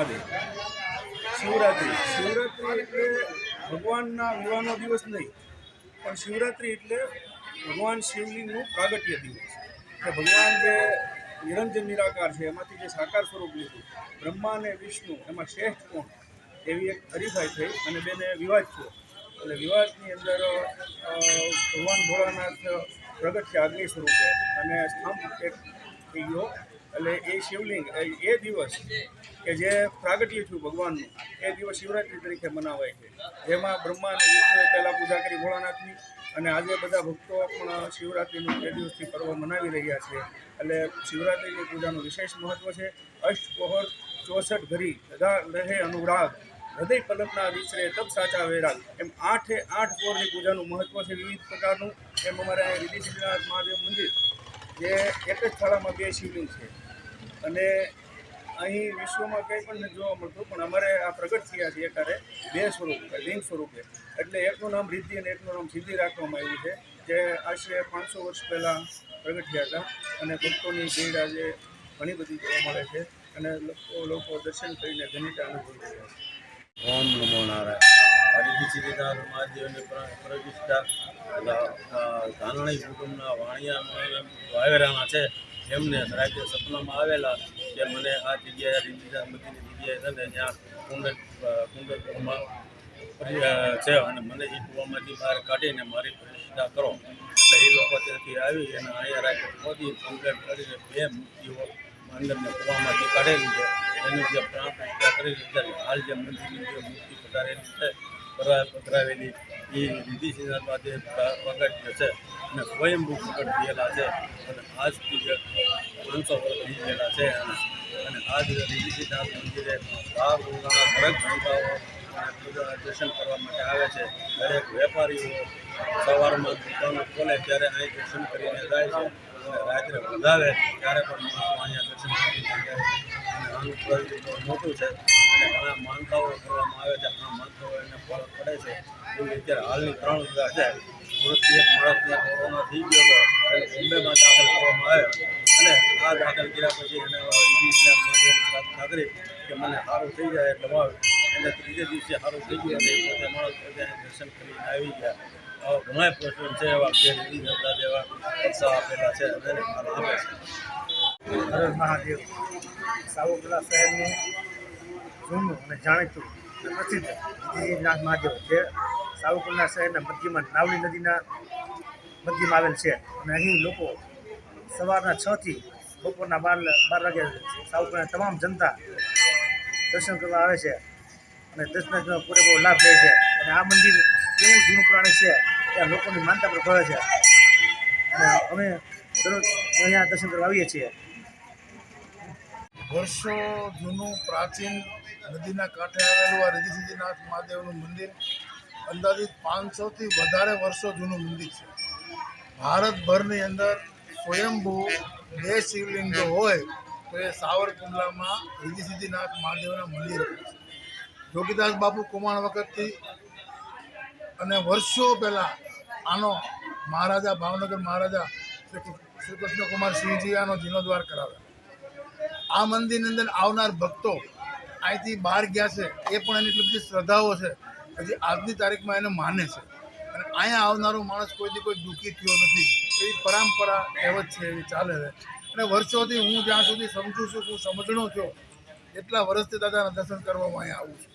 શિવરાત્રિ. શિવરાત્રિ એટલે ભગવાનના વિવાહનો દિવસ નહીં, પણ શિવરાત્રિ એટલે ભગવાન શિવલિંગનું પ્રાગટ્ય દિવસ. કે ભગવાન જે નિરંજન નિરાકાર છે, એમાંથી જે સાકાર સ્વરૂપ લીધું, બ્રહ્મા અને વિષ્ણુ, એમાં શ્રેષ્ઠ કોણ? એવી એક હરીફાઈ થઈ અને બેને વિવાદ થયો. એટલે વિવાદની અંદર ભગવાન ભોળાનાથ પ્રગટ છે અગ્નિ સ્વરૂપે અને સ્તંભ એક થઈ ગયો. એટલે એ શિવલિંગ, એ દિવસ કે જે પ્રાગટ્ય થયું ભગવાનનું, એ દિવસ શિવરાત્રિ તરીકે મનાવાય છે. જેમાં બ્રહ્મા અને વિષ્ણુએ પહેલાં પૂજા કરી ભોળાનાથની અને આજે બધા ભક્તો પણ શિવરાત્રિનું બે દિવસથી પર્વ મનાવી રહ્યા છે. એટલે શિવરાત્રિની પૂજાનું વિશેષ મહત્ત્વ છે, અષ્ટપોહર ચોસઠ ઘરી બધા રહે અનુરાગ, હૃદય પલકના વિસરે તપ સાચા વેરાગ, એમ આઠે આઠ પોરની પૂજાનું મહત્ત્વ છે વિવિધ પ્રકારનું. એમ અમારે રિદ્ધિ મહાદેવ મંદિર જે એક જ થાળામાં બે શિવલિંગ છે. અને અહીં વિશ્વમાં કંઈ પણ નથી જોવા મળતું, પણ અમારે આ પ્રગટ થયા છે એકારે બે સ્વરૂપે, લિંગ સ્વરૂપે. એટલે એકનું નામ રિદ્ધિ અને એકનું નામ સિદ્ધિ રાખવામાં આવ્યું છે, જે આશરે પાંચસો વર્ષ પહેલાં પ્રગટ થયા હતા. અને ભક્તોની ભીડ આજે ઘણી બધી જોવા મળે છે અને લોકો લોકો દર્શન કરીને ધન્યતા અનુભવી રહ્યા છે. ઓમ નમો નારાયણ. હરિજી સિદ્ધિનાથ મહાદેવની ધાનણી કુટુંબના વાણિયા વાવેરાના છે એમને રાજ્ય સપનામાં આવેલા કે મને આ જગ્યાએ રીતિનાથ મંદિરની જગ્યાએ છે ને જ્યાં કુંડ કુંડ છે અને મને એ કૂવામાંથી બહાર કાઢીને મારી પ્રતિષ્ઠા કરો. એટલે એ લોકો ત્યાંથી આવી અને અહીંયા રાજ્ય મોદી કમ્પ્લેટ કરીને બે મૂર્તિઓ અંદરના કૂવામાંથી કાઢેલી છે. એનું જે પ્રાણ પ્રતિષ્ઠા કરી છે, હાલ જે મંદિરની જે મૂર્તિ પધારેલી છે પધરાવેલી એ વિધિ જે પ્રગટ્યો છે. અને સ્વયંભૂ પ્રગટ થયેલા છે. અને આજથી પાંચસો વર્ષ થઈ ગયેલા છે. અને આજ વિધિ સિદ્ધાંત મંદિરે બાર ગંગાના દરેક જનતાઓ પૂજા દર્શન કરવા માટે આવે છે. દરેક વેપારીઓ સવારમાં દુકાનો ખોલે ત્યારે અહીં દર્શન કરીને જાય છે. અને રાત્રે વધાવે ત્યારે પણ અહીંયા દર્શન કરીને જાય છે. અને આનું મોટું છે. અને ઘણા માનતાઓ કરવામાં આવે છે આ માનતાઓ એને ફળ પડે છે એવી અત્યારે હાલની ત્રણ વીઘા છે. એક માણસને કોરોના થઈ ગયો હતો એને બોમ્બેમાં દાખલ કરવામાં આવ્યો. અને આ દાખલ કર્યા પછી એને કરી કે મને સારું થઈ જાય એટલે વાવ. એને ત્રીજે દિવસે સારું થઈ ગયું માણસ પોતે દર્શન કરીને આવી ગયા. આવા ઘણા પ્રશ્નો છે, એવા જે જેવા આપેલા છે, અને આપે છે. હર મહાદેવ શહેરનું જૂનું અને જાણીતું પ્રસિદ્ધ ગિરિનાથ મહાદેવ જે સાવરકુંડલા શહેરના મધ્યમાં નાવલી નદીના મધ્યમાં આવેલ છે અને અહીં લોકો સવારના છથી બપોરના બાર બાર વાગે સાવરકુંડલા તમામ જનતા દર્શન કરવા આવે છે અને દર્શનનો પૂરેપૂરો લાભ લે છે. અને આ મંદિર એવું જૂનું પ્રાણી છે, ત્યાં લોકોની માનતા પર ભરે છે. અને અમે દરરોજ અહીંયા દર્શન કરવા આવીએ છીએ. વર્ષો જૂનું પ્રાચીન નદીના કાંઠે આવેલું આ રિદ્ધિ સિદ્ધિનાથ મહાદેવનું મંદિર, અંદાજિત પાંચસોથી વધારે વર્ષો જૂનું મંદિર છે. ભારતભરની અંદર સ્વયંભૂ બે શિવલિંગો હોય, તો એ સાવરકુંડલામાં રિદ્ધિ સિદ્ધિનાથ મહાદેવના મંદિર જોગીદાસ બાપુ કુમાર વખતથી અને વર્ષો પહેલાં આનો મહારાજા, ભાવનગર મહારાજા શ્રી કૃષ્ણકુમાર સિંહજી આનો જીર્ણોદ્વાર કરાવ્યો. આ મંદિરની અંદર આવનાર ભક્તો અહીંથી બહાર ગયા છે, એ પણ એની એટલી બધી શ્રદ્ધાઓ છે હજી આજની તારીખમાં એને માને છે. અને અહીંયા આવનારો માણસ કોઈથી કોઈ દુઃખી થયો નથી, એવી પરંપરા કહેવત છે, એવી ચાલે છે. અને વર્ષોથી હું જ્યાં સુધી સમજું છું હું સમજણો છું, એટલા વર્ષથી દાદાના દર્શન કરવામાં અહીંયા આવું છું.